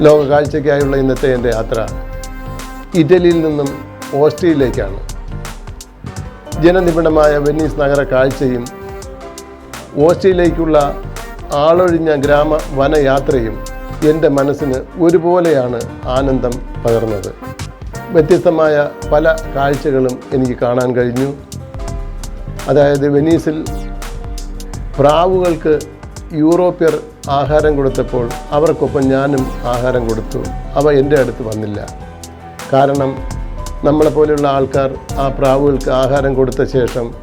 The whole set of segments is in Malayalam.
ലോക കാഴ്ചയ്ക്കായുള്ള ഇന്നത്തെ എന്റെ യാത്ര ഇറ്റലിയിൽ നിന്നും ഓസ്ട്രിയയിലേക്കാണ്. ജനനിബിഡമായ വെനീസ് നഗര കാഴ്ചയും ഓസ്ട്രിയയിലേക്കുള്ള ആളൊഴിഞ്ഞ ഗ്രാമ വനയാത്രയും എന്റെ മനസ്സിന് ഒരുപോലെയാണ് ആനന്ദം പകർന്നത്. വ്യത്യസ്തമായ പല കാഴ്ചകളും എനിക്ക് കാണാൻ കഴിഞ്ഞു. അതായത് വെനീസിൽ പ്രാവുകൾക്ക് യൂറോപ്യർ ആഹാരം കൊടുത്തപ്പോൾ അവർക്കൊപ്പം ഞാനും ആഹാരം കൊടുത്തു. അവ എന്റെ അടുത്ത് വന്നില്ല. കാരണം നമ്മളെപ്പോലെയുള്ള ആൾക്കാർ ആ പ്രാവുകൾക്ക് ആഹാരം കൊടുത്ത ശേഷം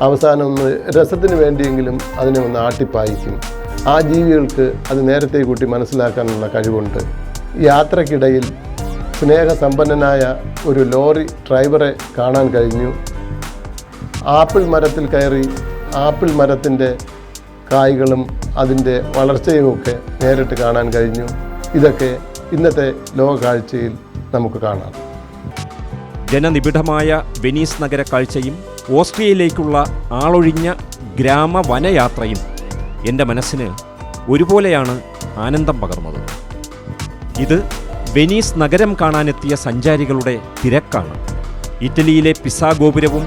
അവസാനം ഒന്ന് രസത്തിന് വേണ്ടിയെങ്കിലും അതിനെ ഒന്ന് ആട്ടിപ്പായിക്കും. ആ ജീവികൾക്ക് അത് നേരത്തെ കൂട്ടി മനസ്സിലാക്കാനുള്ള കഴിവുണ്ട്. യാത്രക്കിടയിൽ സ്നേഹസമ്പന്നനായ ഒരു ലോറി ഡ്രൈവറെ കാണാൻ കഴിഞ്ഞു. ആപ്പിൾ മരത്തിൽ കയറി ആപ്പിൾ മരത്തിന്റെ കായ്കളും അതിന്റെ വളർച്ചയുമൊക്കെ നേരിട്ട് കാണാൻ കഴിഞ്ഞു. ഇതൊക്കെ ഇന്നത്തെ ലോക കാഴ്ചയിൽ നമുക്ക് കാണാം. ജനനിബിഡമായ വെനീസ് നഗര കാഴ്ചയും ഓസ്ട്രിയയിലേക്കുള്ള ആളൊഴിഞ്ഞ ഗ്രാമ വനയാത്രയും എന്റെ മനസ്സിന് ഒരുപോലെയാണ് ആനന്ദം പകർന്നത്. ഇത് വെനീസ് നഗരം കാണാനെത്തിയ സഞ്ചാരികളുടെ തിരക്കാണ്. ഇറ്റലിയിലെ പിസാ ഗോപുരവും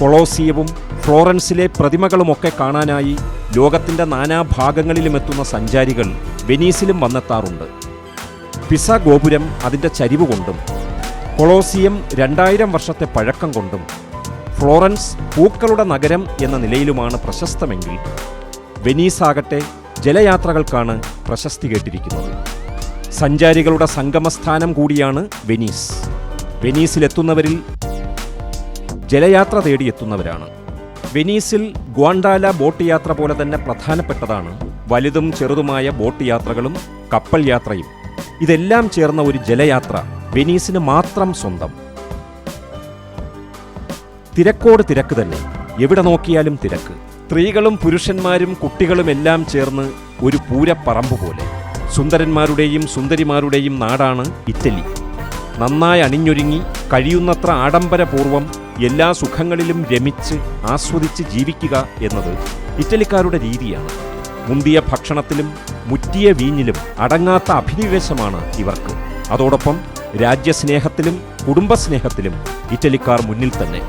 കൊളോസിയവും ഫ്ലോറൻസിലെ പ്രതിമകളുമൊക്കെ കാണാനായി ലോകത്തിന്റെ നാനാഭാഗങ്ങളിലും എത്തുന്ന സഞ്ചാരികൾ വെനീസിലും വന്നെത്താറുണ്ട്. പിസ ഗോപുരം അതിന്റെ ചരിവ് കൊണ്ടും കൊളോസിയം രണ്ടായിരം വർഷത്തെ പഴക്കം കൊണ്ടും ഫ്ലോറൻസ് പൂക്കളുടെ നഗരം എന്ന നിലയിലുമാണ് പ്രശസ്തമെങ്കിൽ വെനീസാകട്ടെ ജലയാത്രകൾക്കാണ് പ്രശസ്തി കേട്ടിരിക്കുന്നത്. സഞ്ചാരികളുടെ സംഗമസ്ഥാനം കൂടിയാണ് വെനീസ്. വെനീസിലെത്തുന്നവരിൽ ജലയാത്ര തേടിയെത്തുന്നവരാണ്. വെനീസിൽ ഗ്വാണ്ടാല ബോട്ട് യാത്ര പോലെ തന്നെ പ്രധാനപ്പെട്ടതാണ്. വലുതും ചെറുതുമായ ബോട്ട് യാത്രകളും കപ്പൽ യാത്രയും. ഇതെല്ലാം ചേർന്ന ഒരു ജലയാത്ര വെനീസിന് മാത്രം സ്വന്തം. തിരക്കോട് തിരക്ക് തന്നെ. എവിടെ നോക്കിയാലും തിരക്ക്. സ്ത്രീകളും പുരുഷന്മാരും കുട്ടികളും എല്ലാം ചേർന്ന് ഒരു പൂരപ്പറമ്പ് പോലെ. സുന്ദരന്മാരുടെയും സുന്ദരിമാരുടെയും നാടാണ് ഇറ്റലി. നന്നായി അണിഞ്ഞൊരുങ്ങി കഴിയുന്നത്ര ആഡംബരപൂർവം എല്ലാ സുഖങ്ങളിലും രമിച്ച് ആസ്വദിച്ച് ജീവിക്കുക എന്നത് ഇറ്റലിക്കാരുടെ രീതിയാണ്. മുന്തിയ ഭക്ഷണത്തിലും മുറ്റിയ വീഞ്ഞിലും അടങ്ങാത്ത അഭിനിവേശമാണ് ഇവർക്ക്. അതോടൊപ്പം രാജ്യസ്നേഹത്തിലും കുടുംബസ്നേഹത്തിലും ഇറ്റലിക്കാർ മുന്നിൽ തന്നെ.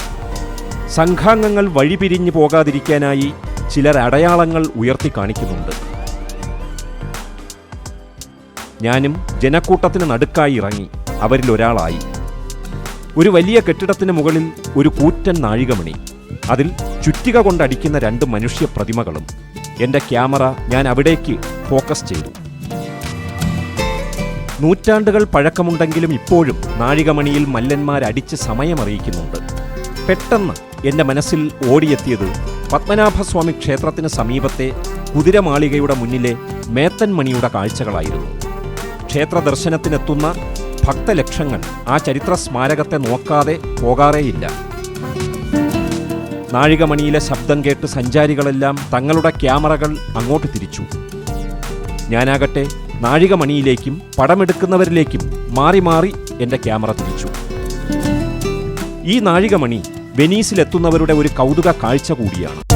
സംഘാംഗങ്ങൾ വഴിപിരിഞ്ഞു പോകാതിരിക്കാനായി ചിലർ അടയാളങ്ങൾ ഉയർത്തി കാണിക്കുന്നുണ്ട്. ഞാനും ജനക്കൂട്ടത്തിന് നടുക്കായി ഇറങ്ങി അവരിൽ ഒരാളായി ഒരു വലിയ കെട്ടിടത്തിന് മുകളിൽ ഒരു കൂറ്റൻ നാഴികമണി. അതിൽ ചുറ്റിക കൊണ്ടടിക്കുന്ന രണ്ട് മനുഷ്യ പ്രതിമകളും. എന്റെ ക്യാമറ ഞാൻ അവിടേക്ക് ഫോക്കസ് ചെയ്തു. നൂറ്റാണ്ടുകൾ പഴക്കമുണ്ടെങ്കിലും ഇപ്പോഴും നാഴികമണിയിൽ മല്ലന്മാരടിച്ച് സമയമറിയിക്കുന്നുണ്ട്. പെട്ടെന്ന് എന്റെ മനസ്സിൽ ഓടിയെത്തിയത് പത്മനാഭസ്വാമി ക്ഷേത്രത്തിന് സമീപത്തെ കുതിരമാളികയുടെ മുന്നിലെ മേത്തൻമണിയുടെ കാഴ്ചകളായിരുന്നു. ക്ഷേത്ര ദർശനത്തിനെത്തുന്ന ഭക്തലക്ഷങ്ങൾ ആ ചരിത്ര സ്മാരകത്തെ നോക്കാതെ പോകാറേയില്ല. നാഴികമണിയിലെ ശബ്ദം കേട്ട് സഞ്ചാരികളെല്ലാം തങ്ങളുടെ ക്യാമറകൾ അങ്ങോട്ട് തിരിച്ചു. ഞാനാകട്ടെ നാഴികമണിയിലേക്കും പടമെടുക്കുന്നവരിലേക്കും മാറി മാറി എന്റെ ക്യാമറ തിരിച്ചു. ഈ നാഴികമണി വെനീസിലെത്തുന്നവരുടെ ഒരു കൗതുക കാഴ്ച കൂടിയാണ്.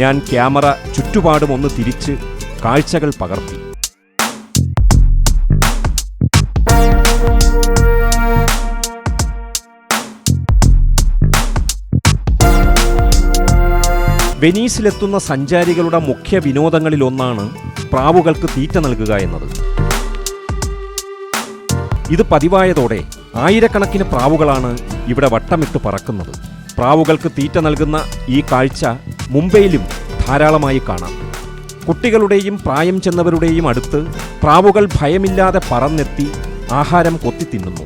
ഞാൻ ക്യാമറ ചുറ്റുപാടും ഒന്ന് തിരിച്ച് കാഴ്ചകൾ പകർത്തി. വെനീസിലെത്തുന്ന സഞ്ചാരികളുടെ മുഖ്യ വിനോദങ്ങളിലൊന്നാണ് പ്രാവുകൾക്ക് തീറ്റ നൽകുക എന്നത്. ഇത് പതിവായതോടെ ആയിരക്കണക്കിന് പ്രാവുകളാണ് ഇവിടെ വട്ടമിട്ട് പറക്കുന്നത്. പ്രാവുകൾക്ക് തീറ്റ നൽകുന്ന ഈ കാഴ്ച മുംബൈയിലും ധാരാളമായി കാണാം. കുട്ടികളുടെയും പ്രായം ചെന്നവരുടെയും അടുത്ത് പ്രാവുകൾ ഭയമില്ലാതെ പറന്നെത്തി ആഹാരം കൊത്തി തിന്നുന്നു.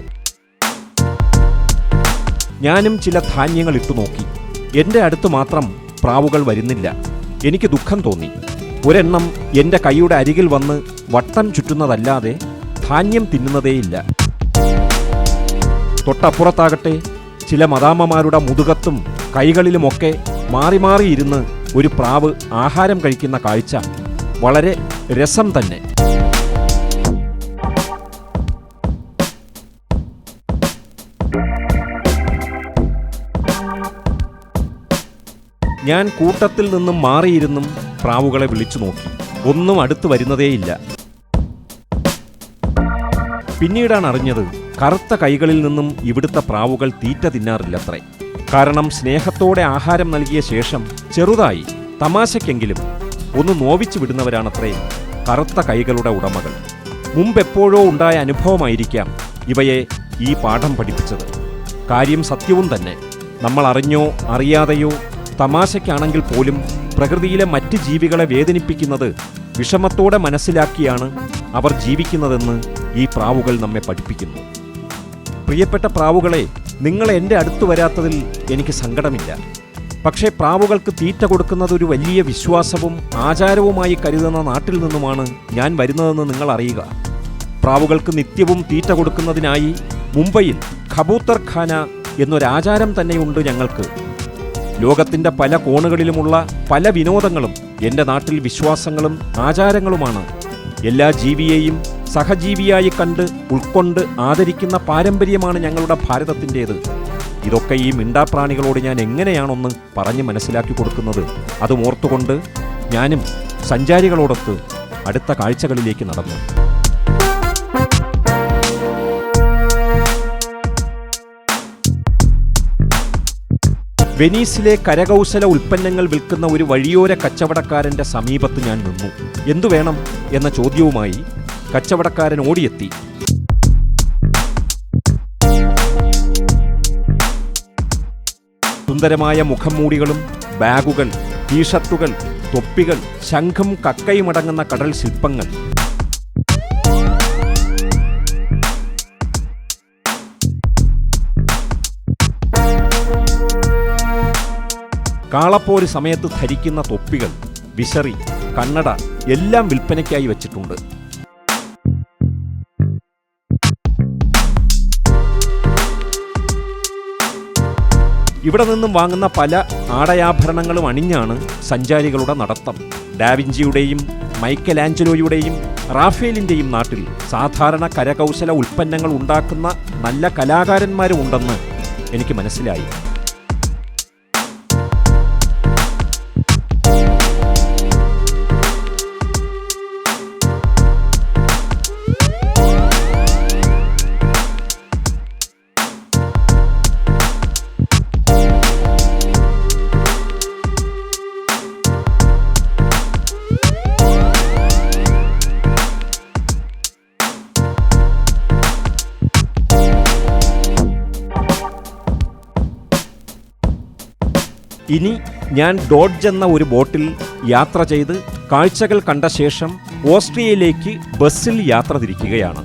ഞാനും ചില ധാന്യങ്ങൾ ഇട്ടു നോക്കി. എന്റെ അടുത്ത് മാത്രം പ്രാവുകൾ വരുന്നില്ല. എനിക്ക് ദുഃഖം തോന്നി. ഒരെണ്ണം എന്റെ കൈയുടെ അരികിൽ വന്ന് വട്ടം ചുറ്റുന്നതല്ലാതെ ധാന്യം തിന്നുന്നതേയില്ല. തൊട്ടപ്പുറത്താകട്ടെ ചില മദാമ്മമാരുടെ മുതുകത്തും കൈകളിലുമൊക്കെ മാറി മാറി ഇരുന്ന് ഒരു പ്രാവ് ആഹാരം കഴിക്കുന്ന കാഴ്ച വളരെ രസം തന്നെ. ഞാൻ കൂട്ടത്തിൽ നിന്നും മാറിയിരുന്നും പ്രാവുകളെ വിളിച്ചു നോക്കി. ഒന്നും അടുത്തു വരുന്നതേയില്ല. പിന്നീടാണ് അറിഞ്ഞത് കറുത്ത കൈകളിൽ നിന്നും ഇവിടുത്തെ പ്രാവുകൾ തീറ്റ തിന്നാറില്ലത്രേ. കാരണം സ്നേഹത്തോടെ ആഹാരം നൽകിയ ശേഷം ചെറുതായി തമാശയ്ക്കെങ്കിലും ഒന്ന് നോവിച്ചു വിടുന്നവരാണത്രേ കറുത്ത കൈകളുടെ ഉടമകൾ. മുമ്പെപ്പോഴോ ഉണ്ടായ അനുഭവമായിരിക്കാം ഇവയെ ഈ പാഠം പഠിപ്പിച്ചത്. കാര്യം സത്യവും തന്നെ. നമ്മൾ അറിഞ്ഞോ അറിയാതെയോ തമാശയ്ക്കാണെങ്കിൽ പോലും പ്രകൃതിയിലെ മറ്റ് ജീവികളെ വേദനിപ്പിക്കുന്നത് വിഷമത്തോടെ മനസ്സിലാക്കിയാണ് അവർ ജീവിക്കുന്നതെന്ന് ഈ പ്രാവുകൾ നമ്മെ പഠിപ്പിക്കുന്നു. പ്രിയപ്പെട്ട പ്രാവുകളെ നിങ്ങൾ എന്റെ അടുത്ത് വരാത്തതിൽ എനിക്ക് സങ്കടമില്ല. പക്ഷേ പ്രാവുകൾക്ക് തീറ്റ കൊടുക്കുന്നത് ഒരു വലിയ വിശ്വാസവും ആചാരവുമായി കരുതുന്ന നാട്ടിൽ നിന്നുമാണ് ഞാൻ വരുന്നതെന്ന് നിങ്ങൾ അറിയുക. പ്രാവുകൾക്ക് നിത്യവും തീറ്റ കൊടുക്കുന്നതിനായി മുംബൈയിൽ ഖബൂത്തർ ഖാന എന്നൊരാചാരം തന്നെയുണ്ട് ഞങ്ങൾക്ക്. ലോകത്തിന്റെ പല കോണുകളിലുമുള്ള പല വിനോദങ്ങളും എന്റെ നാട്ടിൽ വിശ്വാസങ്ങളും ആചാരങ്ങളുമാണ്. എല്ലാ ജീവിയെയും സഹജീവിയായി കണ്ട് ഉൾക്കൊണ്ട് ആദരിക്കുന്ന പാരമ്പര്യമാണ് ഞങ്ങളുടെ ഭാരതത്തിന്റേത്. ഇതൊക്കെ ഈ മിണ്ടാപ്രാണികളോട് ഞാൻ എങ്ങനെയാണൊന്ന് പറഞ്ഞ് മനസ്സിലാക്കി കൊടുക്കുന്നത്? അത് ഓർത്തുകൊണ്ട് ഞാനും സഞ്ചാരികളോടൊത്ത് അടുത്ത കാഴ്ചകളിലേക്ക് നടന്നു. വെനീസിലെ കരകൗശല ഉൽപ്പന്നങ്ങൾ വിൽക്കുന്ന ഒരു വഴിയോര കച്ചവടക്കാരന്റെ സമീപത്ത് ഞാൻ നിന്നു. എന്തു വേണം? എന്ന ചോദ്യവുമായി കച്ചവടക്കാരൻ ഓടിയെത്തി. സുന്ദരമായ മുഖംമൂടികളും ബാഗുകൾ ടീഷർട്ടുകൾ തൊപ്പികൾ ശംഖും കക്കയുമടങ്ങുന്ന കടൽ ശില്പങ്ങൾ. കാളപ്പോര് സമയത്ത് ധരിക്കുന്ന തൊപ്പികൾ വിശറി കണ്ണട എല്ലാം വിൽപ്പനയ്ക്കായി വെച്ചിട്ടുണ്ട്. ഇവിടെ നിന്നും വാങ്ങുന്ന പല ആടയാഭരണങ്ങളും അണിഞ്ഞാണ് സഞ്ചാരികളുടെ നടത്തം. ഡാവിഞ്ചിയുടെയും മൈക്കൽ ആഞ്ചലോയുടെയും റാഫേലിന്റെയും നാട്ടിൽ സാധാരണ കരകൗശല ഉൽപ്പന്നങ്ങൾ ഉണ്ടാക്കുന്ന നല്ല കലാകാരന്മാരും ഉണ്ടെന്ന് എനിക്ക് മനസ്സിലായി. ഇനി ഞാൻ ഡോഡ്ജ് എന്ന ഒരു ബോട്ടിൽ യാത്ര ചെയ്ത് കാഴ്ചകൾ കണ്ട ശേഷം ഓസ്ട്രിയയിലേക്ക് ബസ്സിൽ യാത്ര തിരിക്കുകയാണ്.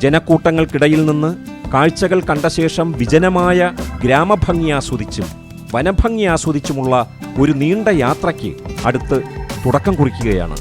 ജനക്കൂട്ടങ്ങൾക്കിടയിൽ നിന്ന് കാഴ്ചകൾ കണ്ട ശേഷം വിജനമായ ഗ്രാമഭംഗി ആസ്വദിച്ചും വനഭംഗി ആസ്വദിച്ചുമുള്ള ഒരു നീണ്ട യാത്രയ്ക്ക് അടുത്ത് തുടക്കം കുറിക്കുകയാണ്.